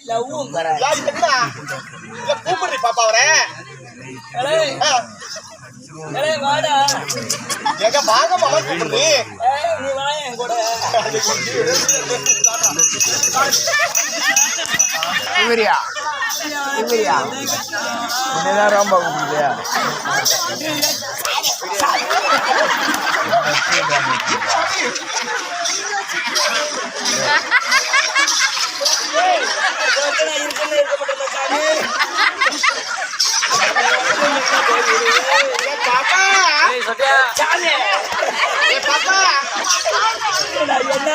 லவ்வும் கூப்பிடுறி பாப்பா அவரை. ஏய் ஆ, ஏய் வாடா. எங்க வாங்க மாமா கூப்பிடுறி. ஏய் நீ வா என் கூட. இவரியா? இவரியா? என்னதான் ரொம்ப இருக்கணும் இருக்கணும் இருக்க மாட்டேன் சாமி ஏ பாப்பா சாமி. ஏ பாப்பா. என்ன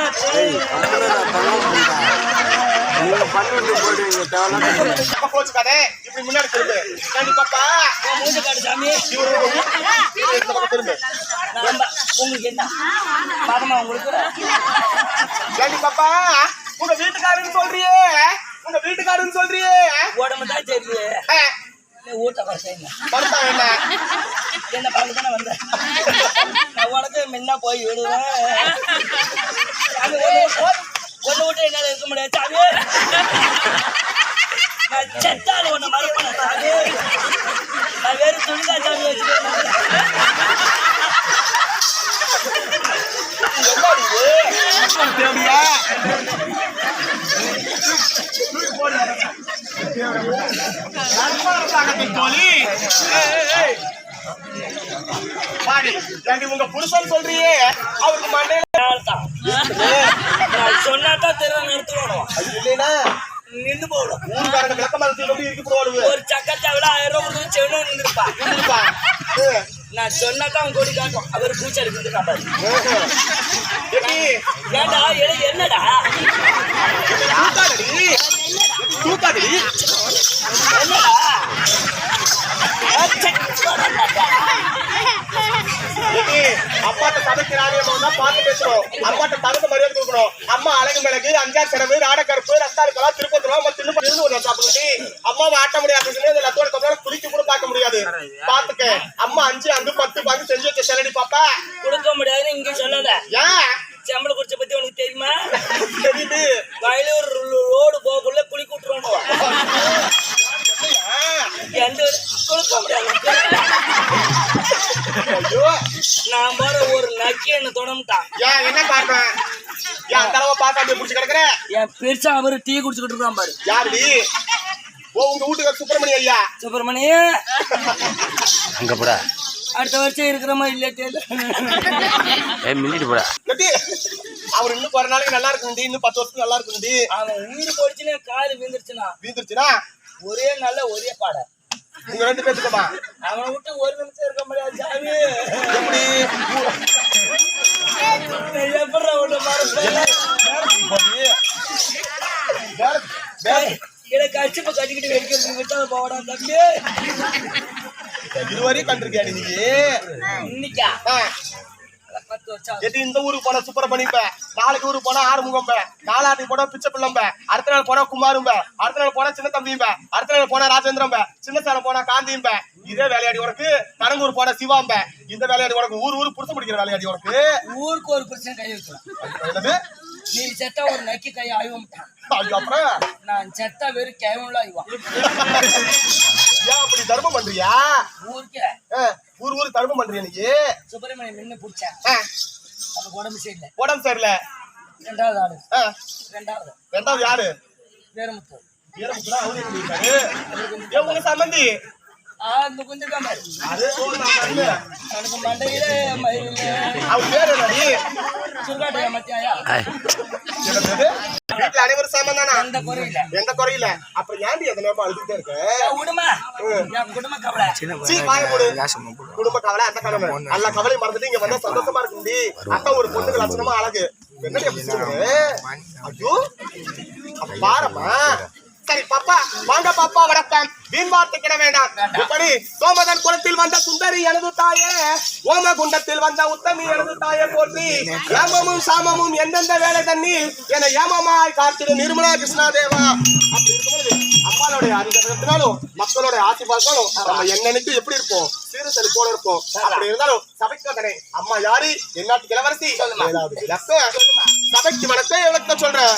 அப்பா கோச்சுக்காதே இப்படி முன்னாடி திரும்பு. ஏண்டி பாப்பா? மூஞ்ச காடு சாமி திரும்பு உங்களுக்கு என்ன உங்களுக்கு பாப்பா? உங்க வீட்டுக்காரன்னு சொல்றியே. உங்க வீட்டுக்காரன்னு சொல்றியே. உடம்பு தான் நீ ஊட்ட வசைங்க படுத்தா என்ன? என்ன? பார்க்க தானே வந்தேன் நான் உனக்கு முன்ன போய் விடுவேன். ஒண்ணு விட்டு என்னால இருக்க முடியாது சாமி. நான் செத்தாலும் ஒண்ணு மறப்பேன் சாமி. நான் வெறும் துணிதான் சாமி வச்சுருக்கேன் என்னடி இது தேவையா நண்பர்களாகத்தின் தோழி ஏய், ஏய், ஏய். பாடி ஏண்டி உங்க புருஷன் சொல்றியே அவருக்கு மண்டையில தான் நான் தெருவை நிறுத்துவோம் இல்லைன்னா நின்று போடும் ஊருக்காரங்க விளக்க மரத்தில் இருக்கு போடுவாளுங்க ஒரு சக்கச்சாவில ஆயிரம் ரூபாய் கொடுத்து செவனும் நான் சொன்னா தான் காட்டும் அவர் பூச்சி எடுக்கிறது காட்டாது ஏண்டா எடு என்னடா தூக்காதடி தூக்காதடி என்னடா எப்படி அப்பாட்ட சபைக்கு ராணியம்மா பார்த்து பேசுறோம். அப்பாட்ட தகுந்த மரியாதை கொடுக்கணும். அம்மா அழகு மிளகு அஞ்சார் செலவு நாடகருப்பு ரஸ்தாருக்கலாம் திருப்பத்தலாம் மத்த இன்னும் இருந்து ஒரு சாப்பிட்டு அம்மாவை ஆட்ட முடியாது லத்தோட தொழிலாளர் குளிக்க கூட பார்க்க முடியாது. பாத்துக்க அம்மா அஞ்சு அஞ்சு பத்து பங்கு செஞ்சு வச்ச செலடி பாப்பா. கொடுக்க முடியாதுன்னு இங்க சொல்லல. ஏன்? செம்பள குடிச்ச பத்தி உனக்கு தெரியுமா? தெரியுது. வயலூர் தொடர்ந்துட்டான் ஏன் என்ன காரணம் ஏன் அந்த அளவு பார்த்து அப்படியே பிடிச்சி கிடக்குற? என் பெருசா அவரு டீ குடிச்சுக்கிட்டு இருக்கான் பாரு. யாருடி? ஓ உங்க வீட்டுக்கு சுப்பிரமணிய ஐயா. சுப்பிரமணிய அங்க போடா. அடுத்த வருஷம் இருக்கிற மாதிரி இல்ல போடா. அவர் இன்னும் ஒரு நாளைக்கு நல்லா இருக்குண்டி இன்னும் பத்து வருஷத்துக்கு நல்லா இருக்குண்டி அவன் உயிர் போயிடுச்சுன்னு காது விழுந்துருச்சுன்னா. வீந்துருச்சுன்னா ஒரே நல்ல ஒரே பாட. உங்க ரெண்டு பேத்துக்குமா? அவனை விட்டு ஒரு நிமிஷம் இருக்க தம்பி இதுவரையும் கண்டிருக்கியா நீ? இன்னைக்கா? எது இந்த ஊருக்கு போனா சுப்பிரமணியப்ப நாளைக்கு ஊருக்கு போனா ஆறுமுகம்ப நாலாட்டுக்கு போனா பிச்சை பிள்ளம்ப. அடுத்த நாள் போனா குமாரும்ப. அடுத்த நாள் போனா சின்ன தம்பிம்ப அடுத்த நாள் போனா ராஜேந்திரம்ப. சின்ன சேலம் போனா காந்தியும்ப. இதே வேலையாடி உனக்கு கனங்கூர் போனா சிவாம்ப. இந்த வேலையாடி உனக்கு ஊர் ஊர் புடிச்ச பிடிக்கிற வேலையாடி உனக்கு. ஊருக்கு ஒரு பிரச்சனை கை நீ செத்தா ஒரு நக்கி கை ஆய்வம்ட்டான் ஐயோ, அப்புறம் நான் செத்தா வெறும் கேவன்ல ஆய்வான். ஏன் அப்படி தர்மம் பண்றியா? ஊருக்கே. ஊர் ஊர் தர்மம் பண்றியா நீ? சுப்பிரமணியம் நின்று பிடிச்சேன். அவனுக்கு உடம்பு சரியில்லை. உடம்பு சரியில்ல. ரெண்டாவது ஆளு. ரெண்டாவது. ரெண்டாவது யாரு? வேறுமுத்து வீரமுத்துதான் அவரு உங்க சம்பந்தி? ஆ இந்த கொஞ்சம் தான் பாரு. எனக்கு என்னடி? வீட்டுல அனைவரும் சாமான் தானா அந்த குறையில எந்த குறையில அப்புறம் ஏன்டி எந்த நேரமா அழுதுட்டே இருக்க குடும்ப குடும்ப கவலை. குடும்ப கவலை அந்த கவலை எல்லா கவலையும் மறந்துட்டு இங்க வந்தா சந்தோஷமா இருக்குண்டி அக்கா ஒரு பொண்ணுக்கு லட்சணமா அழகு என்னடி அப்படி சொல்லுங்க ஐயோ அப்ப பாரம்மா சரி பாப்பா வாங்க பாப்பா வணக்கம். வீண் வார்த்தை கிட வேண்டாம். இப்படி சோமதன் குளத்தில் வந்த சுந்தரி எனது தாயே ஓம குண்டத்தில் வந்த உத்தமி எனது தாயே போற்றி ஏமமும் சாமமும் எந்தெந்த வேலை தண்ணி என ஏமமாய் காத்திடும் நிர்மலா கிருஷ்ணா தேவா அம்மாளுடைய அதிகாரத்தினாலும் மக்களுடைய ஆசீர்வாதங்களும் நம்ம என்னன்னைக்கு எப்படி இருப்போம்? சீர்தலி போல இருப்போம். அப்படி இருந்தாலும் சபைக்கு வந்தனே அம்மா யாரு? என்னாட்டு விளக்கு. சபைக்கு வணக்கம் விளக்க சொல்றேன்.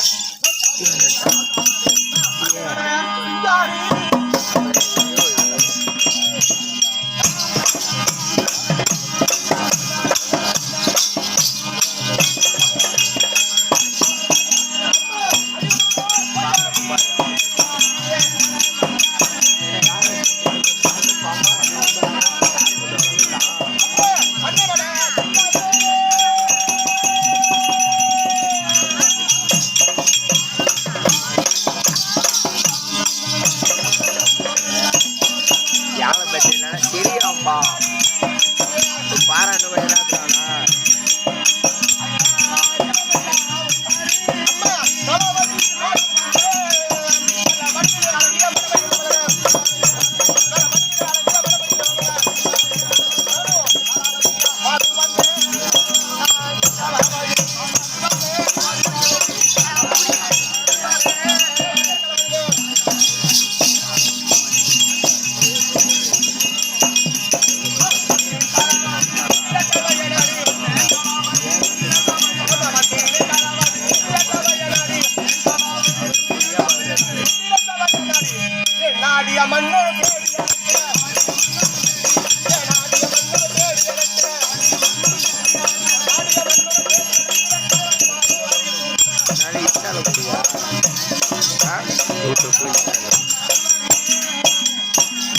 சரி அம்மா. பாராட்டு வயலாக்குறானா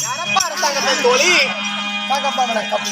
யாரப்பா இருந்தாங்க தோழி வாங்கப்பா வணக்கம்